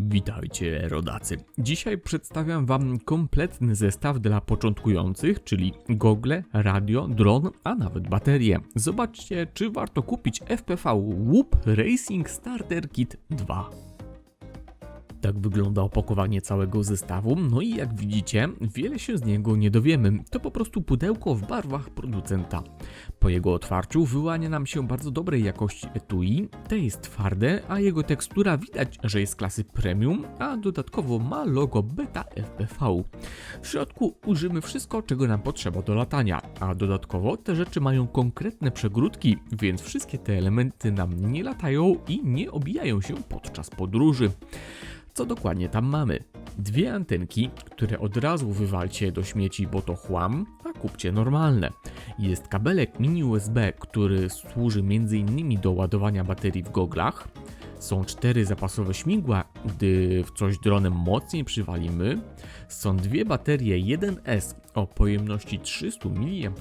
Witajcie rodacy. Dzisiaj przedstawiam Wam kompletny zestaw dla początkujących, czyli gogle, radio, dron, a nawet baterie. Zobaczcie, czy warto kupić FPV Whoop Racing Starter Kit 2. Tak wygląda opakowanie całego zestawu, no i jak widzicie, wiele się z niego nie dowiemy. To po prostu pudełko w barwach producenta. Po jego otwarciu wyłania nam się bardzo dobrej jakości etui. Te jest twarde, a jego tekstura widać, że jest klasy premium, a dodatkowo ma logo Beta FPV. W środku użymy wszystko, czego nam potrzeba do latania, a dodatkowo te rzeczy mają konkretne przegródki, więc wszystkie te elementy nam nie latają i nie obijają się podczas podróży. Co dokładnie tam mamy? Dwie antenki, które od razu wywalcie do śmieci, bo to chłam, a kupcie normalne. Jest kabelek mini USB, który służy m.in. do ładowania baterii w goglach. Są cztery zapasowe śmigła, gdy w coś dronem mocniej przywalimy. Są dwie baterie 1S o pojemności 300 mAh.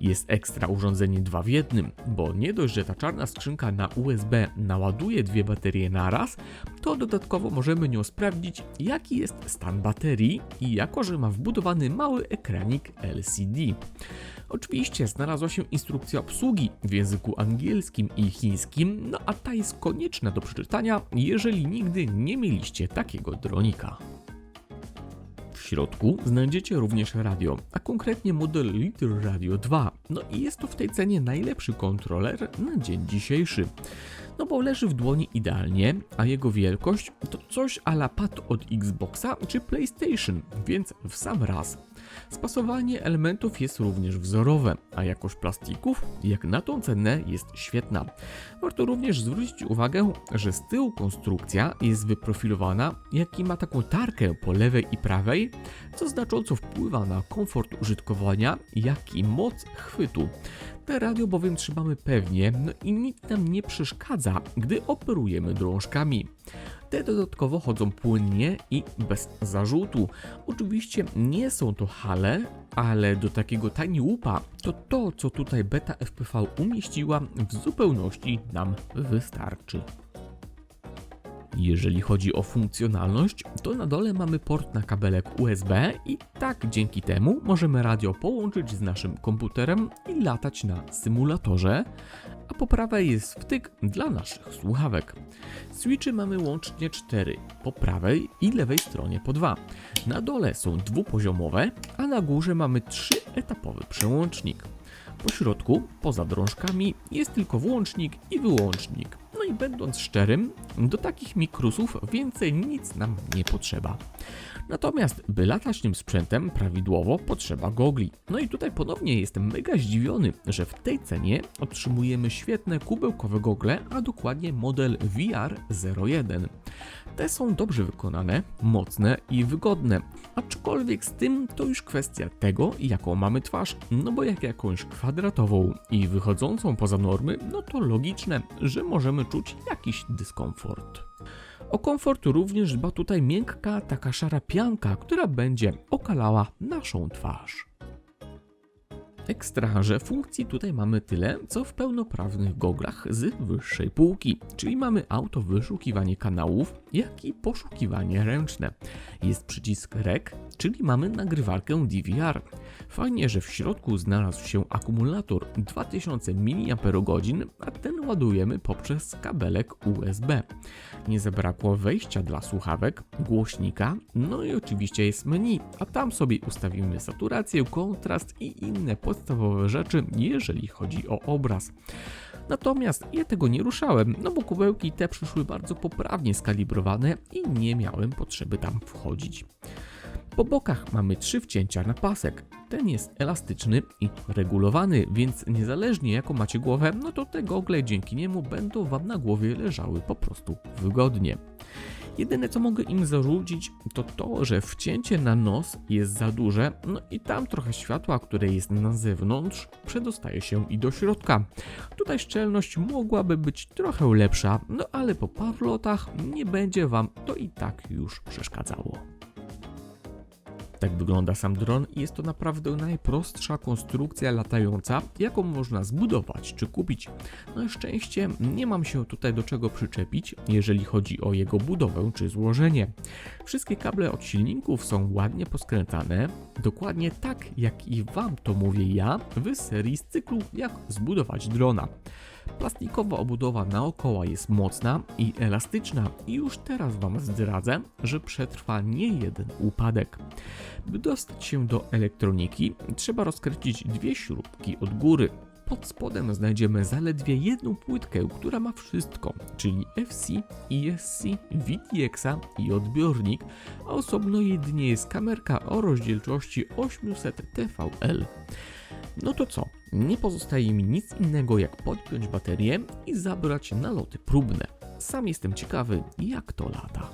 Jest ekstra urządzenie 2 w jednym, bo nie dość, że ta czarna skrzynka na USB naładuje dwie baterie naraz, to dodatkowo możemy nią sprawdzić, jaki jest stan baterii i jako, że ma wbudowany mały ekranik LCD. Oczywiście znalazła się instrukcja obsługi w języku angielskim i chińskim, no a ta jest konieczna do przeczytania, jeżeli nigdy nie mieliście takiego dronika. W środku znajdziecie również radio, a konkretnie model Little Radio 2. No i jest to w tej cenie najlepszy kontroler na dzień dzisiejszy. No bo leży w dłoni idealnie, a jego wielkość to coś ala pad od Xboxa czy PlayStation, więc w sam raz. Spasowanie elementów jest również wzorowe, a jakość plastików, jak na tą cenę, jest świetna. Warto również zwrócić uwagę, że z tyłu konstrukcja jest wyprofilowana, jak i ma taką tarkę po lewej i prawej, co znacząco wpływa na komfort użytkowania, jak i moc chwytu. Te radio bowiem trzymamy pewnie, no i nic nam nie przeszkadza, gdy operujemy drążkami. Te dodatkowo chodzą płynnie i bez zarzutu. Oczywiście nie są to hale, ale do takiego tiny łupa to to, co tutaj Beta FPV umieściła, w zupełności nam wystarczy. Jeżeli chodzi o funkcjonalność, to na dole mamy port na kabelek USB i tak dzięki temu możemy radio połączyć z naszym komputerem i latać na symulatorze, a po prawej jest wtyk dla naszych słuchawek. Switchy mamy łącznie 4, po prawej i lewej stronie po dwa. Na dole są dwupoziomowe, a na górze mamy trzyetapowy przełącznik. Po środku, poza drążkami, jest tylko włącznik i wyłącznik. I będąc szczerym, do takich mikrusów więcej nic nam nie potrzeba. Natomiast, by latać tym sprzętem prawidłowo, potrzeba gogli. No i tutaj ponownie jestem mega zdziwiony, że w tej cenie otrzymujemy świetne kubełkowe gogle, a dokładnie model VR01. Te są dobrze wykonane, mocne i wygodne, aczkolwiek z tym to już kwestia tego, jaką mamy twarz. No bo jak jakąś kwadratową i wychodzącą poza normy, no to logiczne, że możemy czuć jakiś dyskomfort. O komfort również dba tutaj miękka, taka szara pianka, która będzie okalała naszą twarz. Ekstra, że funkcji tutaj mamy tyle, co w pełnoprawnych goglach z wyższej półki, czyli mamy auto wyszukiwanie kanałów, jak i poszukiwanie ręczne. Jest przycisk REC, czyli mamy nagrywalkę DVR. Fajnie, że w środku znalazł się akumulator 2000 mAh, a ten ładujemy poprzez kabelek USB. Nie zabrakło wejścia dla słuchawek, głośnika, no i oczywiście jest menu, a tam sobie ustawimy saturację, kontrast i inne podstawowe rzeczy, jeżeli chodzi o obraz. Natomiast ja tego nie ruszałem, no bo kubełki te przyszły bardzo poprawnie skalibrowane i nie miałem potrzeby tam wchodzić. Po bokach mamy trzy wcięcia na pasek. Ten jest elastyczny i regulowany, więc niezależnie jaką macie głowę, no to te gogle dzięki niemu będą Wam na głowie leżały po prostu wygodnie. Jedyne co mogę im zarzucić to to, że wcięcie na nos jest za duże, no i tam trochę światła, które jest na zewnątrz, przedostaje się i do środka. Tutaj szczelność mogłaby być trochę lepsza, no ale po paru lotach nie będzie Wam to i tak już przeszkadzało. Tak wygląda sam dron i jest to naprawdę najprostsza konstrukcja latająca, jaką można zbudować czy kupić. Na szczęście nie mam się tutaj do czego przyczepić, jeżeli chodzi o jego budowę czy złożenie. Wszystkie kable od silników są ładnie poskręcane, dokładnie tak jak i Wam to mówię ja w serii z cyklu jak zbudować drona. Plastikowa obudowa naokoło jest mocna i elastyczna i już teraz Wam zdradzę, że przetrwa nie jeden upadek. By dostać się do elektroniki, trzeba rozkręcić dwie śrubki od góry. Pod spodem znajdziemy zaledwie jedną płytkę, która ma wszystko, czyli FC, ESC, VTX-a i odbiornik, a osobno jedynie jest kamerka o rozdzielczości 800 TVL. No to co? Nie pozostaje mi nic innego jak podpiąć baterię i zabrać na loty próbne. Sam jestem ciekawy, jak to lata.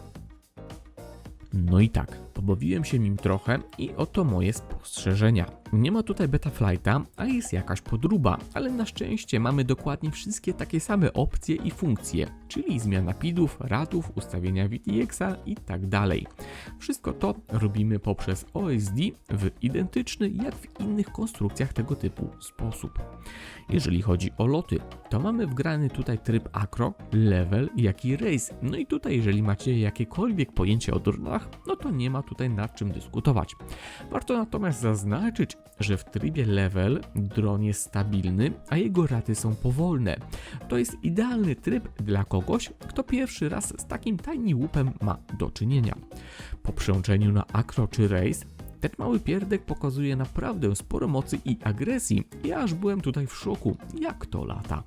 No i tak, pobawiłem się nim trochę i oto moje spostrzeżenia. Nie ma tutaj beta flighta, a jest jakaś podruba, ale na szczęście mamy dokładnie wszystkie takie same opcje i funkcje, czyli zmiana PIDów, ratów, ustawienia VTX-a i tak. Wszystko to robimy poprzez OSD w identyczny jak w innych konstrukcjach tego typu sposób. Jeżeli chodzi o loty, to mamy wgrany tutaj tryb acro, level, jak i race. No i tutaj jeżeli macie jakiekolwiek pojęcie o dronach, no to nie ma tutaj nad czym dyskutować. Warto natomiast zaznaczyć, że w trybie level dron jest stabilny, a jego raty są powolne. To jest idealny tryb dla kogoś, kto pierwszy raz z takim tiny łupem ma do czynienia. Po przełączeniu na acro czy race ten mały pierdek pokazuje naprawdę sporo mocy i agresji. Ja aż byłem tutaj w szoku, jak to lata.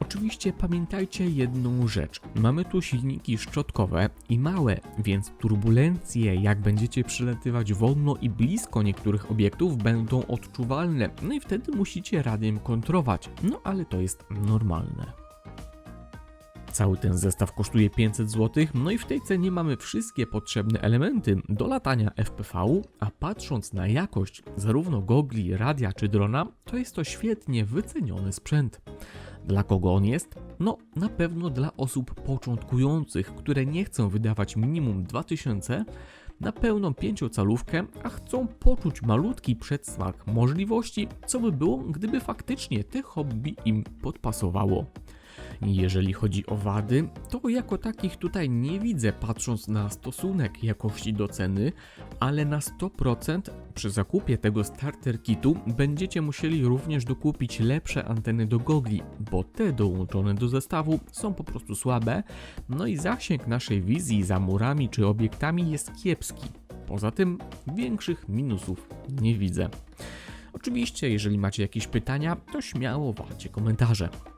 Oczywiście pamiętajcie jedną rzecz. Mamy tu silniki szczotkowe i małe, więc turbulencje, jak będziecie przelatywać wolno i blisko niektórych obiektów, będą odczuwalne. No i wtedy musicie radiem kontrować. No ale to jest normalne. Cały ten zestaw kosztuje 500 zł, no i w tej cenie mamy wszystkie potrzebne elementy do latania FPV, a patrząc na jakość zarówno gogli, radia czy drona, to jest to świetnie wyceniony sprzęt. Dla kogo on jest? No, na pewno dla osób początkujących, które nie chcą wydawać minimum 2000 na pełną pięciocalówkę, a chcą poczuć malutki przedsmak możliwości, co by było, gdyby faktycznie te hobby im podpasowało. Jeżeli chodzi o wady, to jako takich tutaj nie widzę patrząc na stosunek jakości do ceny, ale na 100% przy zakupie tego starter kitu będziecie musieli również dokupić lepsze anteny do gogli, bo te dołączone do zestawu są po prostu słabe, no i zasięg naszej wizji za murami czy obiektami jest kiepski. Poza tym większych minusów nie widzę. Oczywiście, jeżeli macie jakieś pytania, to śmiało walcie komentarze.